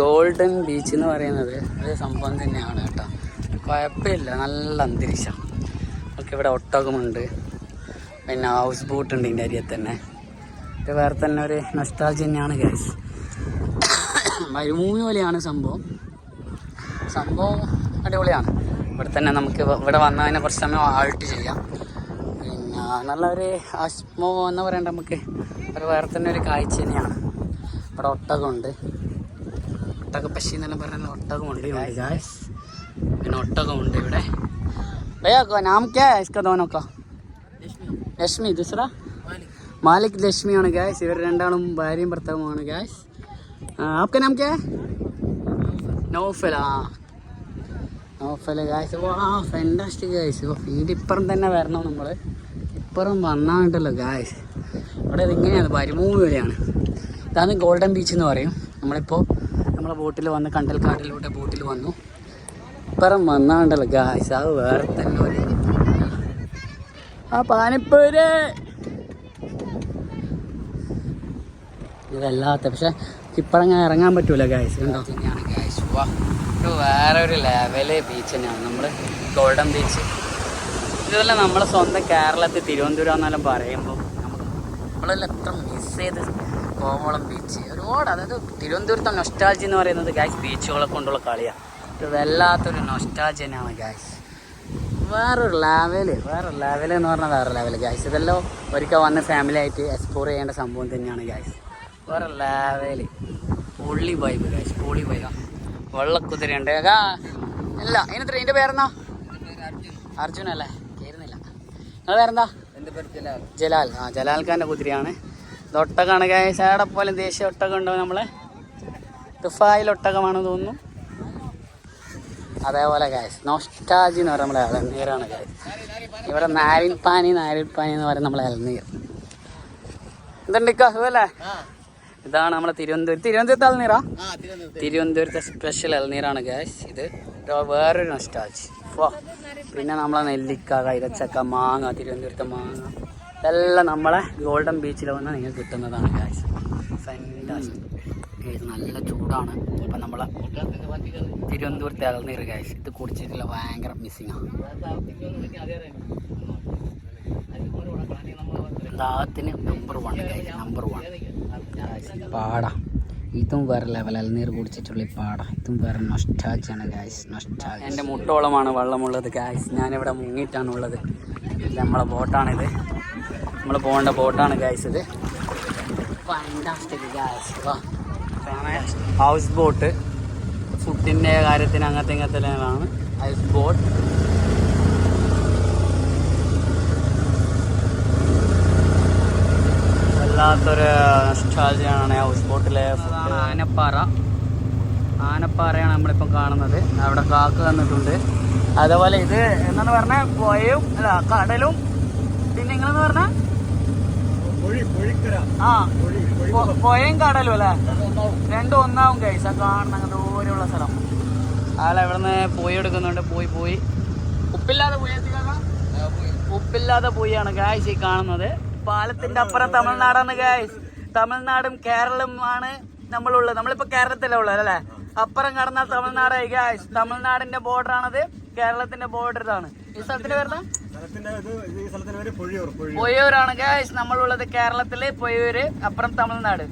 Golden beach എന്ന് പറയുന്നത് ഒരു സംഭവം തന്നെയാണ് കേട്ടോ. കുഴപ്പമില്ല നല്ല അന്തരീക്ഷം. നമുക്ക് ഇവിടെ ഒട്ടകമുണ്ട്. പിന്നെ ഹൗസ് ബോട്ട് ഉണ്ട് ഇതിന്റെ അരിയെ തന്നെ. ഇത് വേറെ തന്നെ ഒരു നഷ്ടാൾജി തന്നെയാണ് ഗ്യാസ് മരുഭൂമി പോലെയാണ് സംഭവം. സംഭവം അടിപൊളിയാണ്. ഇവിടെ തന്നെ നമുക്ക് ഇവ- ഇവിടെ വന്നതിനെ കുറച്ച് സമയം ആൾട്ട് ചെയ്യാം. പിന്നെ നല്ലൊരു ആസ്മോ എന്ന് പറയേണ്ട നമുക്ക്. ഒരു വേറെ തന്നെ ഒരു കാഴ്ച തന്നെയാണ്. ഇവിടെ ഒട്ടകമുണ്ട്. ഒട്ടക പശി എന്നെല്ലാം പറഞ്ഞാൽ ഒട്ടകമുണ്ട് ഇവിടെ. പിന്നെ ഒട്ടകമുണ്ട് ഇവിടെ. ലക്ഷ്മി. ദുസ്ര? മാലിക്. ലക്ഷ്മിയാണ് ഗായ്സ് ഇവർ രണ്ടാളും ഭാര്യയും ഭർത്താവുമാണ് ഗായ്സ് ആപ്ക നാം ക്യാ നൗഫൽ ആ. നൗഫൽ ഗായ്സ് ഓ ആ ഫെൻഡാസ്റ്റിക് ഗായ്സ് ഓ ഇപ്പുറം തന്നെ വരണം നമ്മൾ ഇപ്പുറം വന്നാണ്ടല്ലോ ഗായ്സ് ഇവിടെ ഭാര്യ മരുഭൂമി പോലെയാണ് ഇതാണ് ഗോൾഡൻ ബീച്ച് എന്ന് പറയും. നമ്മളിപ്പോൾ നമ്മളെ ബോട്ടിൽ വന്ന് കണ്ടൽക്കാട്ടിലൂടെ ബോട്ടിൽ വന്നു. ഇപ്പറം വന്നാണ്ടല്ലോ ഗായ്സ് അത് വേറെ തന്നെ ഒരു ആ പാനിപ്പൂര്. ഇതല്ലാത്ത പക്ഷെ ഇപ്പഴങ്ങനെ ഇറങ്ങാൻ പറ്റൂല ഗായ്സ് കണ്ടോ? തന്നെയാണ് ഗായ്സ് വാ വേറെ ഒരു ലെവൽ ബീച്ച് തന്നെയാണ്. നമ്മൾ ഗോൾഡൻ ബീച്ച് ഇതല്ല നമ്മളെ സ്വന്തം കേരളത്തിൽ തിരുവനന്തപുരം എന്നെല്ലാം പറയുമ്പോൾ നമ്മൾ നമ്മളെല്ലാം എത്ര മിസ് ചെയ്ത് കോവളം ബീച്ച് ഒരുപാട് അതായത് തിരുവനന്തപുരത്തെ നൊസ്റ്റാൾജി എന്ന് പറയുന്നത് ഗായ്സ് ബീച്ചുകളെ കൊണ്ടുള്ള കളിയാണ് ഇത് വല്ലാത്തൊരു നൊസ്റ്റാൾജി തന്നെയാണ് ഗായ്സ് വേറൊരു ലെവൽ വേറൊരു ലെവൽ എന്ന് പറഞ്ഞാൽ വേറെ ലെവൽ ഗായ്സ് ഇതെല്ലാം ഒരിക്കൽ വന്ന് ഫാമിലി ആയിട്ട് എക്സ്പ്ലോർ ചെയ്യേണ്ട സംഭവം തന്നെയാണ് ഗായ്സ് വേറെ ലെവൽ പൊള്ളി വൈബ് ഗായ്സ് പൊളി വൈബ് വെള്ളക്കുതിരയുണ്ട്. ഇല്ല ഇതിന് ഇതിന്റെ പേരെന്നാ അർജുൻ. അല്ലേ? കയറുന്നില്ല നിങ്ങൾ പേരെന്താ? എന്റെ പേര് ജലാൽ. ജലാൽ. ആ ജലാൽ ഖാന്റെ കുതിരയാണ്. ഒട്ടകമാണ് ഗായ്സ് ഏടെ പോലെ ദേശീയ ഒട്ടകം ഉണ്ടോ നമ്മളെ? തുഫായിൽ ഒട്ടകമാണെന്ന് തോന്നുന്നു. അതേപോലെ കാശ് നോസ്റ്റാജി എന്ന് പറയുന്നത് നമ്മളെ ഇളനീരാണ് ഗായ്സ് ഇവിടെ നാരിൽ പാനി എന്ന് പറയുന്നത് നമ്മളെ ഇളനീർ. എന്തുണ്ട് ഇക്ക ഇതാണ് നമ്മളെ തിരുവനന്തപുരം തിരുവനന്തപുരത്ത് ഇളനീറാ തിരുവനന്തപുരത്തെ സ്പെഷ്യൽ ഇളനീരാണ് കാശ് ഇത് വേറൊരു നൊസ്റ്റാൾജി ഫോ പിന്നെ നമ്മളെ നെല്ലിക്ക കൈതച്ചക്ക മാങ്ങ തിരുവനന്തപുരത്തെ മാങ്ങ. ഇതെല്ലാം നമ്മളെ ഗോൾഡൻ ബീച്ചിൽ വന്ന് നിങ്ങൾക്ക് കിട്ടുന്നതാണ് ഗായ്സ് ഫാന്റാസ്റ്റിക് നല്ല ചൂടാണ്. ഇപ്പം നമ്മളെ തിരുവനന്തപുരത്തെ ഇളനീർ ഗായ്സ് ഇത് കുടിച്ചിട്ടില്ല ഭയങ്കര മിസ്സിങ്ങാണ് ദാഹത്തിന് number one guys number one പാട. ഇതും വേറെ ലെവൽ ഇളനീർ കുടിച്ചിട്ടുള്ള പാട. ഇതും വേറെ നഷ്ടാച്ചാണ് ഗായ്സ് നൊസ്റ്റാൾജി എന്റെ മുട്ടോളമാണ് വെള്ളമുള്ളത് ഗായ്സ് ഞാനിവിടെ മുങ്ങിയിട്ടാണുള്ളത്. നമ്മളെ ബോട്ടാണിത്. നമ്മൾ പോകേണ്ട ബോട്ടാണ് ഗായ്സ് ഇത് ഹൗസ് ബോട്ട് ഫുഡിന്റെ കാര്യത്തിന് അങ്ങനത്തെ ഇങ്ങനത്തെ ഹൗസ് ബോട്ട് വല്ലാത്തൊരു നൊസ്റ്റാൾജിയാണ് ഹൗസ് ബോട്ടിലെ ഫുഡ് ആനപ്പാറ. ആനപ്പാറയാണ് നമ്മളിപ്പം കാണുന്നത്. അവിടെ കാക്ക വന്നിട്ടുണ്ട്. അതേപോലെ ഇത് എന്നാണ് പറഞ്ഞാൽ പുഴയും അല്ല കടലും പിന്നെ നിങ്ങളെന്ന് പറഞ്ഞാൽ ആ പുഴയും കടലും അല്ലേ? രണ്ടും ഒന്നാവും കൈസ കാണണം അങ്ങനെ ദൂരെയുള്ള സ്ഥലം. ആളെ ഇവിടുന്ന് പോയി എടുക്കുന്നുണ്ട്? പോയി പോയി. ഉപ്പില്ലാതെ പോയി ഉപ്പില്ലാതെ പോയാണ് ഗായ്സ് ഈ കാണുന്നത്. പാലത്തിന്റെ അപ്പുറം തമിഴ്നാടാണ് ഗായ്സ് തമിഴ്നാടും കേരളം ആണ് നമ്മളുള്ളത്. നമ്മളിപ്പോ കേരളത്തിലേ ഉള്ളത് അല്ലേ? അപ്പുറം കടന്നാൽ തമിഴ്നാടായി ഗായ്സ് തമിഴ്നാടിന്റെ ബോർഡർ ആണത് കേരളത്തിന്റെ ബോർഡർ ഇതാണ്. ഈ സ്ഥലത്തിന്റെ പേരുന്ന പൊയ്യൂരാണ് ഗായ്സ് നമ്മളുള്ളത് കേരളത്തിലെ പൊയ്യൂര് അപ്പുറം തമിഴ്നാട്.